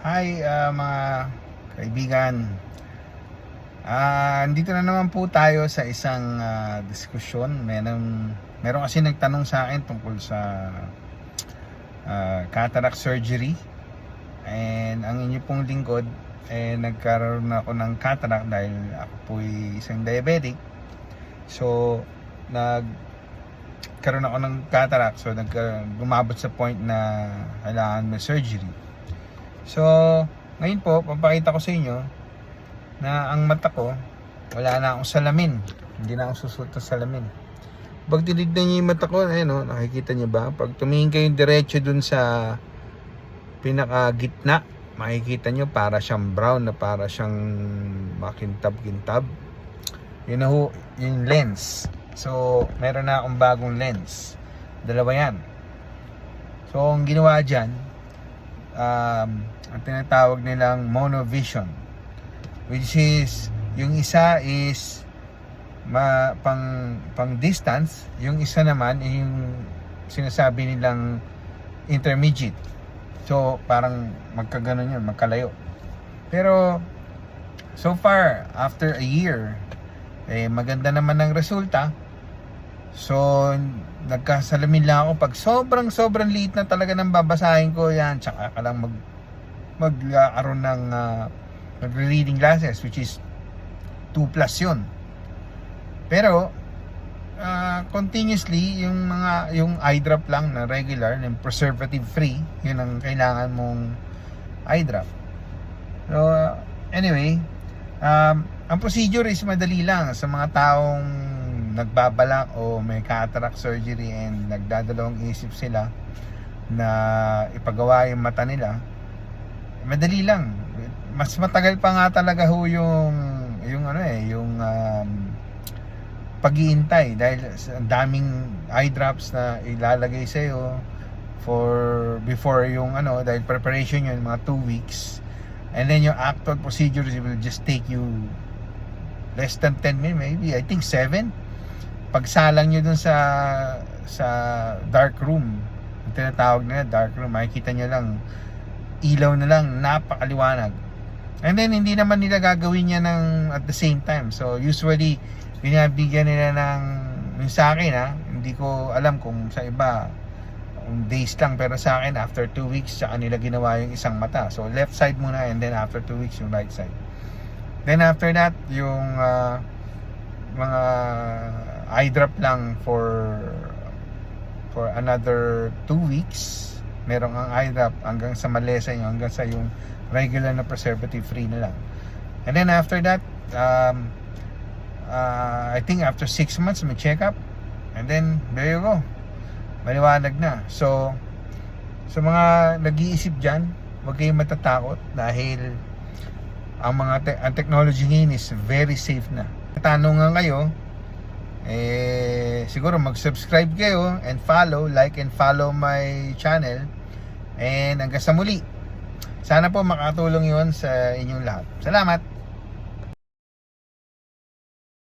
Hi ah, mga kaibigan. Ah, dito na naman po tayo sa isang ah, diskusyon. Meron meron kasi nagtanong sa akin tungkol sa ah, cataract surgery. And ang inyo pong lingkod eh nagkaroon ako ng cataract dahil ako po isang diabetic. So nag karoon ako ng cataract so nag gumabot sa point na kailangan may surgery. So, ngayon po, papakita ko sa inyo na ang mata ko, wala na akong salamin. Hindi na akong susuot ng salamin. Pag tinignan niyo yung mata ko, ayun o, nakikita niyo ba? Pag tumingin kayo diretso dun sa pinaka gitna, makikita niyo para siyang brown na para siyang makintab-kintab. Yun na ho, yung lens. So, meron na akong bagong lens. Dalawa yan. So, ang ginawa dyan, um, ang tinatawag nilang monovision which is yung isa is ma, pang pang distance yung isa naman yung sinasabi nilang intermediate. So parang magkaganon yun magkalayo. Pero so far after a year eh maganda naman ang resulta So, nagkasalamin lang ako pag sobrang sobrang liit na talaga ng babasahin ko yan. Tsaka ka lang mag magkakaroon ng uh, reading glasses which is 2 plus yun. Pero, ah, continuously, yung mga, yung eye drop lang na regular, yung preservative free, yun ang kailangan mong eye drop. So, uh, anyway, um, ang procedure is madali lang sa mga taong nagbabalak o may cataract surgery and nagdadalawang isip sila na ipagawa yung mata nila madali lang. Mas matagal pa nga talaga ho yung yung ano eh yung um, pag-iintay dahil ang daming eye drops na ilalagay sa iyo for before yung ano dahil preparation yun mga 2 weeks. And then yung actual procedures will just take you less than 10 minutes maybe I think 7 pagsalang nyo dun sa sa dark room ang tinatawag nila dark room makikita nyo lang ilaw na lang napakaliwanag. And then hindi naman nila gagawin yan ng at the same time. So usually binabigyan nila ng yung sa akin ha hindi ko alam kung sa iba days lang pero sa akin after 2 weeks sa kanila ginawa yung isang mata. So left side muna and then after 2 weeks yung right side. Then after that yung ah, mga eye drop lang for for another 2 weeks. Merong ang eye drop hanggang sa malesa nyo hanggang sa yung regular na preservative free na lang. And then after that um, uh, I think after 6 months may check up and then there you go. Maliwanag na. So sa mga nag-iisip dyan huwag kayong matatakot dahil ang mga te- ang technology ngayon is very safe na. Tanong nga kayo eh siguro mag-subscribe kayo and follow, like and follow my channel. And hanggang sa muli. Sana po makatulong 'yon sa inyong lahat. Salamat.